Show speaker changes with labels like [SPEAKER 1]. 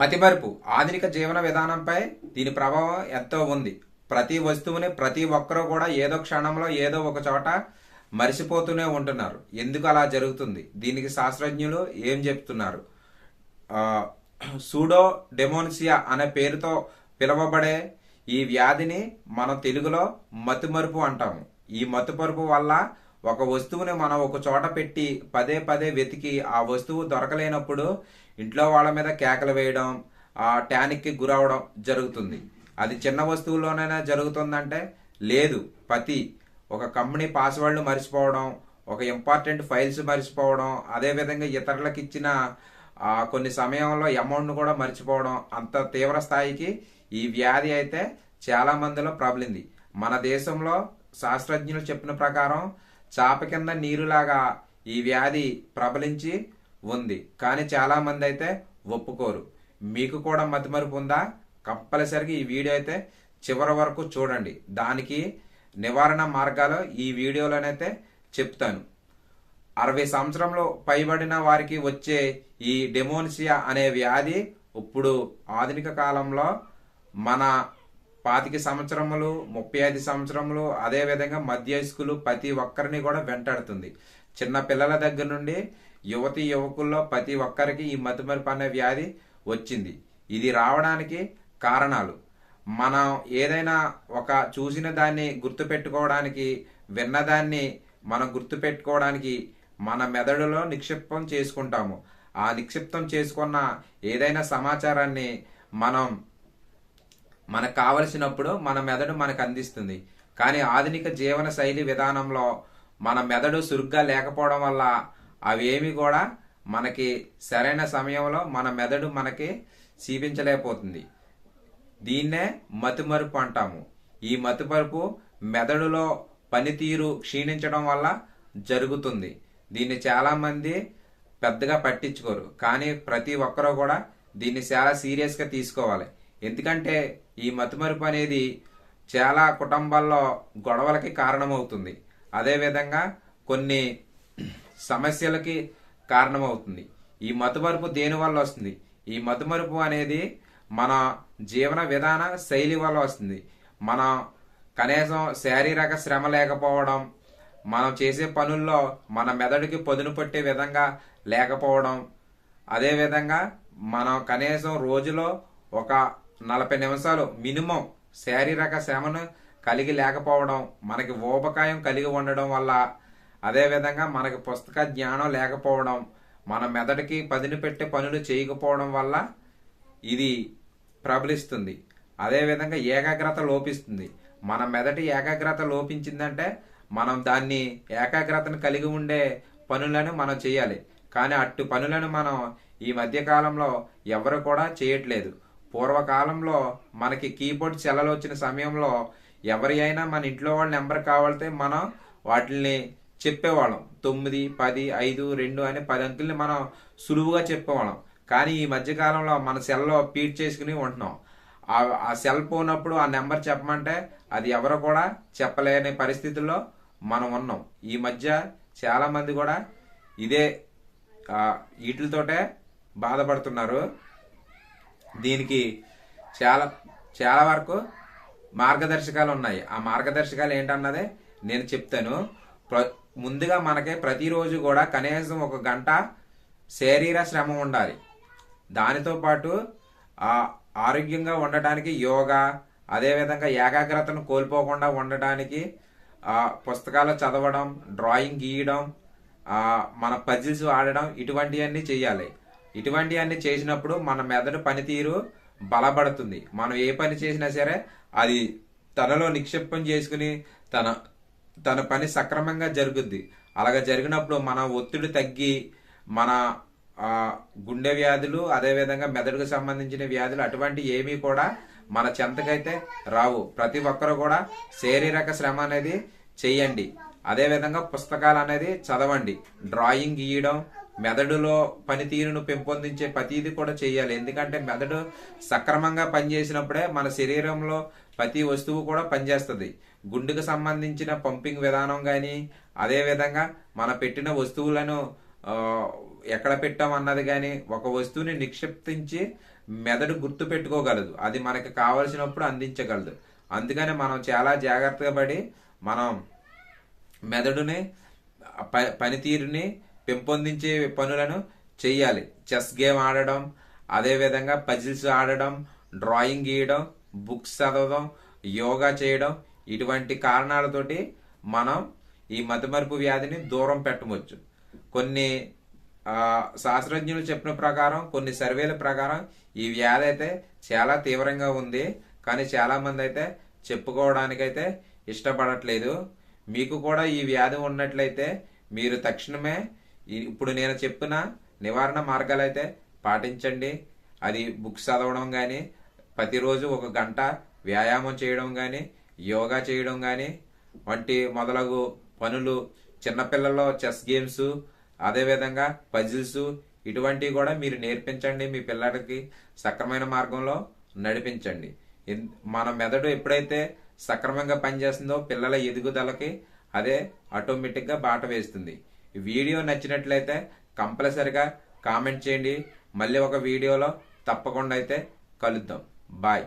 [SPEAKER 1] మతిమరుపు ఆధునిక జీవన విధానంపై దీని ప్రభావం ఎంతో ఉంది. ప్రతి వస్తువుని ప్రతి ఒక్కరూ కూడా ఏదో క్షణంలో ఏదో ఒక చోట మరిసిపోతూనే ఉంటున్నారు. ఎందుకు అలా జరుగుతుంది? దీనికి శాస్త్రజ్ఞులు ఏం చెప్తున్నారు? సూడో డెమోన్సియా అనే పేరుతో పిలువబడే ఈ వ్యాధిని మనం తెలుగులో మతిమరుపు అంటాము. ఈ మతిమరుపు వల్ల ఒక వస్తువుని మనం ఒక చోట పెట్టి పదే పదే వెతికి ఆ వస్తువు దొరకలేనప్పుడు ఇంట్లో వాళ్ళ మీద కేకలు వేయడం ఆ ట్యానిక్కి గురవడం జరుగుతుంది. అది చిన్న వస్తువులోనైనా జరుగుతుందంటే లేదు. ప్రతి ఒక కంపెనీ పాస్వర్డ్లు మర్చిపోవడం ఒక ఇంపార్టెంట్ ఫైల్స్ మర్చిపోవడం అదేవిధంగా ఇతరులకు ఇచ్చిన కొన్ని సమయంలో అమౌంట్ను కూడా మర్చిపోవడం అంత తీవ్ర స్థాయికి ఈ వ్యాధి అయితే చాలా మందిలో ప్రబలింది. మన దేశంలో శాస్త్రజ్ఞులు చెప్పిన ప్రకారం చాప కింద నీరులాగా ఈ వ్యాధి ప్రబలించి ఉంది. కానీ చాలామంది అయితే ఒప్పుకోరు. మీకు కూడా మతిమరుపు ఉందా? కంపల్సరిగా ఈ వీడియో అయితే చివరి వరకు చూడండి. దానికి నివారణ మార్గాలు ఈ వీడియోలోనైతే చెప్తాను. అరవై సంవత్సరంలో పైబడిన వారికి వచ్చే ఈ డెమోన్సియా అనే వ్యాధి ఇప్పుడు ఆధునిక కాలంలో మన పాతిక సంవత్సరములు ముప్పై ఐదు సంవత్సరములు అదేవిధంగా మధ్య మధ్యవయస్కులు ప్రతి ఒక్కరిని కూడా వెంటాడుతుంది. చిన్న పిల్లల దగ్గర నుండి యువతి యువకుల్లో ప్రతి ఒక్కరికి ఈ మతిమరుపు అనే వ్యాధి వచ్చింది. ఇది రావడానికి కారణాలు. మనం ఏదైనా ఒక చూసిన దాన్ని గుర్తుపెట్టుకోవడానికి విన్నదాన్ని మనం గుర్తుపెట్టుకోవడానికి మన మెదడులో నిక్షిప్తం చేసుకుంటాము. ఆ నిక్షిప్తం చేసుకున్న ఏదైనా సమాచారాన్ని మనం మనకు కావలసినప్పుడు మన మెదడు మనకు అందిస్తుంది. కానీ ఆధునిక జీవన శైలి విధానంలో మన మెదడు సురుగ్గా లేకపోవడం వల్ల అవేమి కూడా మనకి సరైన సమయంలో మన మెదడు మనకి చూపించలేకపోతుంది దీన్నే మతిమరుపు అంటాము. ఈ మతిమరుపు మెదడులో పనితీరు క్షీణించడం వల్ల జరుగుతుంది. దీన్ని చాలామంది పెద్దగా పట్టించుకోరు. కానీ ప్రతి ఒక్కరూ కూడా దీన్ని చాలా సీరియస్గా తీసుకోవాలి. ఎందుకంటే ఈ మతిమరుపు అనేది చాలా కుటుంబాల్లో గొడవలకి కారణమవుతుంది. అదేవిధంగా కొన్ని సమస్యలకి కారణమవుతుంది. ఈ మతిమరుపు దేని వల్ల వస్తుంది? ఈ మతిమరుపు అనేది మన జీవన విధాన శైలి వల్ల వస్తుంది. మన కనీసం శారీరక శ్రమ లేకపోవడం మనం చేసే పనుల్లో మన మెదడుకి పదును పట్టే విధంగా లేకపోవడం అదేవిధంగా మనం కనీసం రోజులో ఒక నలభై నిమిషాలు మినిమం శారీరక శ్రమను కలిగి లేకపోవడం మనకి ఊబకాయం కలిగి ఉండడం వల్ల అదేవిధంగా మనకి పుస్తక జ్ఞానం లేకపోవడం మన మెదడుకి పదిని పెట్టే పనులు చేయకపోవడం వల్ల ఇది ప్రబలిస్తుంది. అదేవిధంగా ఏకాగ్రత లోపిస్తుంది. మన మెదటి ఏకాగ్రత లోపించిందంటే మనం దాన్ని ఏకాగ్రతను కలిగి ఉండే పనులను మనం చేయాలి. కానీ అట్టు పనులను మనం ఈ మధ్యకాలంలో ఎవరు కూడా చేయట్లేదు. పూర్వకాలంలో మనకి కీబోర్డ్ చెల్లలు వచ్చిన సమయంలో ఎవరి అయినా మన ఇంట్లో వాళ్ళ నెంబర్ కావాలితే మనం వాటిని చెప్పేవాళ్ళం. తొమ్మిది పది ఐదు రెండు అనే పది అంకెల్ని మనం సులువుగా చెప్పేవాళ్ళం. కానీ ఈ మధ్యకాలంలో మన సెల్లో పీట్ చేసుకుని ఉంటున్నాం. ఆ- ఆ సెల్ పోనప్పుడు ఆ నెంబర్ చెప్పమంటే అది ఎవరు కూడా చెప్పలేని పరిస్థితుల్లో మనం ఉన్నాం. ఈ మధ్య చాలామంది కూడా ఇదే వీటితోటే బాధపడుతున్నారు. దీనికి చాలా చాలా వరకు మార్గదర్శకాలు ఉన్నాయి. ఆ మార్గదర్శకాలు ఏంటన్నదే నేను చెప్తాను. ప్ర- ముందుగా మనకి ప్రతిరోజు కూడా కనీసం ఒక గంట శరీర శ్రమ ఉండాలి. దానితో పాటు ఆరోగ్యంగా ఉండటానికి యోగా అదేవిధంగా ఏకాగ్రతను కోల్పోకుండా ఉండటానికి ఆ పుస్తకాలు చదవడం డ్రాయింగ్ గీయడం మన పజిల్స్ ఆడడం ఇటువంటివన్నీ చేయాలి ఇటువంటివన్నీ చేసినప్పుడు మన మెదడు పనితీరు బలపడుతుంది. మనం ఏ పని చేసినా సరే అది తనలో నిక్షిప్తం చేసుకుని తన తన పని సక్రమంగా జరుగుద్ది. అలాగా జరిగినప్పుడు మన ఒత్తిడి తగ్గి మన గుండె వ్యాధులు అదేవిధంగా మెదడుకు సంబంధించిన వ్యాధులు అటువంటి ఏమీ కూడా మన చెంతకైతే రావు. ప్రతి ఒక్కరు కూడా శారీరక శ్రమ అనేది చేయండి. అదేవిధంగా పుస్తకాలు అనేది చదవండి. డ్రాయింగ్ గీయడం మెదడులో పనితీరును పెంపొందించే ప్రతిదీ కూడా చేయాలి. ఎందుకంటే మెదడు సక్రమంగా పనిచేసినప్పుడే మన శరీరంలో ప్రతి వస్తువు కూడా పనిచేస్తుంది. గుండెకు సంబంధించిన పంపింగ్ విధానం కానీ అదేవిధంగా మన పెట్టిన వస్తువులను ఎక్కడ పెట్టాం అన్నది కానీ ఒక వస్తువుని నిక్షిప్తించి మెదడు గుర్తు పెట్టుకోగలదు. అది మనకి కావలసినప్పుడు అందించగలదు. అందుకని మనం చాలా జాగ్రత్తగా పడి మనం మెదడుని ప- పనితీరుని పెంపొందించే పనులను చేయాలి చెస్ గేమ్ ఆడడం అదేవిధంగా పజిల్స్ ఆడడం డ్రాయింగ్ గీయడం బుక్స్ చదవడం యోగా చేయడం ఇటువంటి కారణాలతోటి మనం ఈ మతిమరుపు వ్యాధిని దూరం పెట్టవచ్చు. కొన్ని శాస్త్రజ్ఞులు చెప్పిన ప్రకారం కొన్ని సర్వేల ప్రకారం ఈ వ్యాధి అయితే చాలా తీవ్రంగా ఉంది. కానీ చాలామంది అయితే చెప్పుకోవడానికైతే ఇష్టపడట్లేదు. మీకు కూడా ఈ వ్యాధి ఉన్నట్లయితే మీరు తక్షణమే ఇప్పుడు నేను చెప్పిన నివారణ మార్గాలు అయితే పాటించండి. అది బుక్స్ చదవడం కానీ ప్రతిరోజు ఒక గంట వ్యాయామం చేయడం కానీ యోగా చేయడం కానీ వంటి మొదలగు పనులు చిన్నపిల్లల్లో చెస్ గేమ్స్ అదేవిధంగా పజిల్స్ ఇటువంటివి కూడా మీరు నేర్పించండి మీ పిల్లలకి సక్రమైన మార్గంలో నడిపించండి. మన మెదడు ఎప్పుడైతే సక్రమంగా పనిచేస్తుందో పిల్లల ఎదుగుదలకి అదే ఆటోమేటిక్గా బాట వేస్తుంది. వీడియో నచ్చినట్లయితే కంపల్సరిగా కామెంట్ చేయండి. మళ్ళీ ఒక వీడియోలో తప్పకుండా అయితే కలుద్దాం. బాయ్.